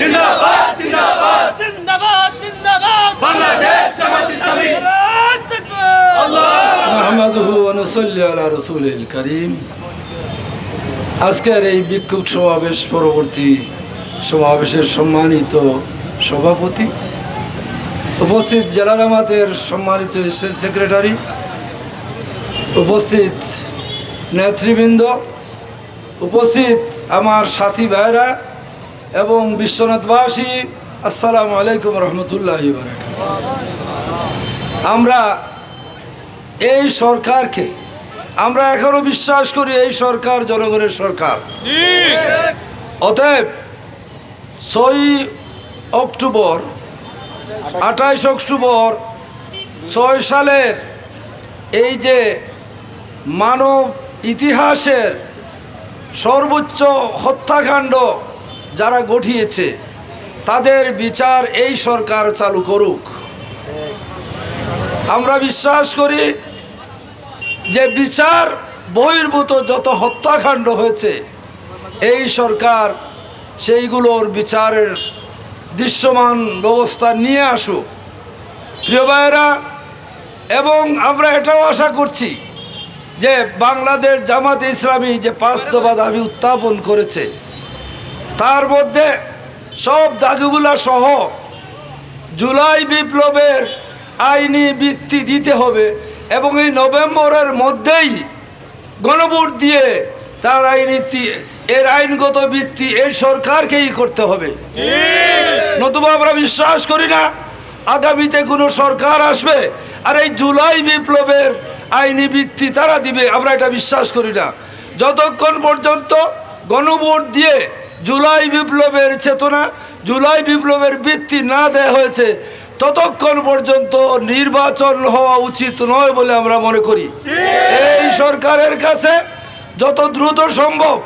জিন্দাবাদ জিন্দাবাদ। জিন্দাবাদ জিন্দাবাদ। বাংলাদেশ জামাত ইসলামী। নারায়ণ তাকবীর আল্লাহ। আলা রসুল করিম। আজকের এই বিক্ষোভ সমাবেশ পরবর্তী সমাবেশের সম্মানিত সভাপতি উপস্থিত জেলা জামাতের সম্মানিত সেক্রেটারি উপস্থিত নেতৃবৃন্দ উপস্থিত আমার সাথী ভাইরা এবং বিশ্বনাথবাসী, আসসালামু আলাইকুম রহমতুল্লাহ বারাকাত আমরা এই সরকারকে, আমরা এখনও বিশ্বাস করি এই সরকার জনগণের সরকার। অতএব ছয় অক্টোবর, আঠাইশ অক্টোবর ছয় সালের এই যে মানব ইতিহাসের সর্বোচ্চ হত্যাকাণ্ড যারা গঠিয়েছে, তাদের বিচার এই সরকার চালু করুক। আমরা বিশ্বাস করি যে বিচার বহির্ভূত যত হত্যাকাণ্ড হয়েছে, এই সরকার সেইগুলোর বিচারের দৃশ্যমান ব্যবস্থা নিয়ে আসুক। প্রিয় ভাইয়েরা, এবং আমরা এটাও আশা করছি যে বাংলাদেশ জামাত ইসলামী যে পাঁচ দফা দাবি উত্থাপন করেছে তার মধ্যে সব দাবিগুলা সহ জুলাই বিপ্লবের আইনি বৃত্তি দিতে হবে এবং এই নভেম্বরের মধ্যেই গণভোট দিয়ে তার আইনি এর আইনগত ভিত্তি এই সরকারকেই করতে হবে। নতুবা আমরা বিশ্বাস করি না, আগামীতে কোনো সরকার আসবে আর এই জুলাই বিপ্লবের আইনি ভিত্তি তারা দিবে, আমরা এটা বিশ্বাস করি না। যতক্ষণ পর্যন্ত গণভোট দিয়ে জুলাই বিপ্লবের চেতনা, জুলাই বিপ্লবের বৃত্তি না দেয়া হয়েছে, ততক্ষণ পর্যন্ত নির্বাচন হওয়া উচিত নয় বলে আমরা মনে করি। এই সরকারের কাছে যত দ্রুত সম্ভব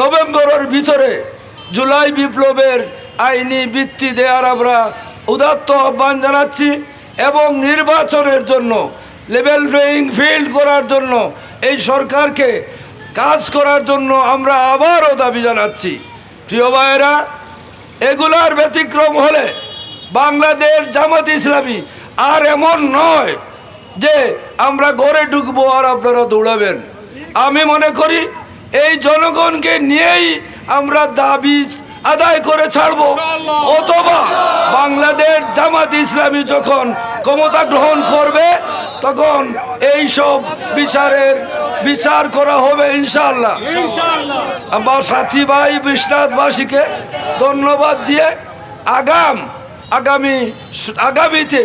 নভেম্বরের ভিতরে জুলাই বিপ্লবের আইনি বৃত্তি দেওয়ার আমরা উদাত্ত আহ্বান জানাচ্ছি এবং নির্বাচনের জন্য লেভেল প্লেয়িং ফিল্ড করার জন্য, এই সরকারকে কাজ করার জন্য আমরা আবারও দাবি জানাচ্ছি। প্রিয় ভাইয়েরা, এগুলার ব্যতিক্রম হলে বাংলাদেশ জামাত ইসলামী আর এমন নয় যে আমরা ঘরে ঢুকবো আর আপনারা দৌড়াবেন। আমি মনে করি এই জনগণকে নিয়েই আমরা দাবি আদায় করে ছাড়বো। অথবা বাংলাদেশ জামাত ইসলামী যখন ক্ষমতা গ্রহণ করবে, তখন এই সব বিচারের বিচার করা হবে ইনশাল্লাহ আমার সাথী ভাই বিশ্বনাথবাসীকে ধন্যবাদ দিয়ে আগাম আগামী আগামীতে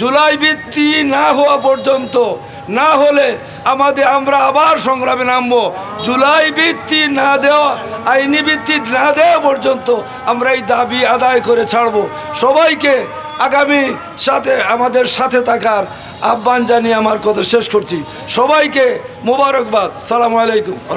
জুলাই বৃত্তি না হওয়া পর্যন্ত না হলে আমাদের আমরা আবার সংগ্রামে নামবো। জুলাই বৃত্তি না দেওয়া আইনি বৃত্তি না দেওয়া পর্যন্ত আমরা এই দাবি আদায় করে ছাড়বো। সবাইকে আগামী সাথে আমাদের সাথে থাকার আহ্বান জানিয়ে আমার কথা শেষ করছি। সবাইকে মোবারকবাদ। সালাম আলাইকুম।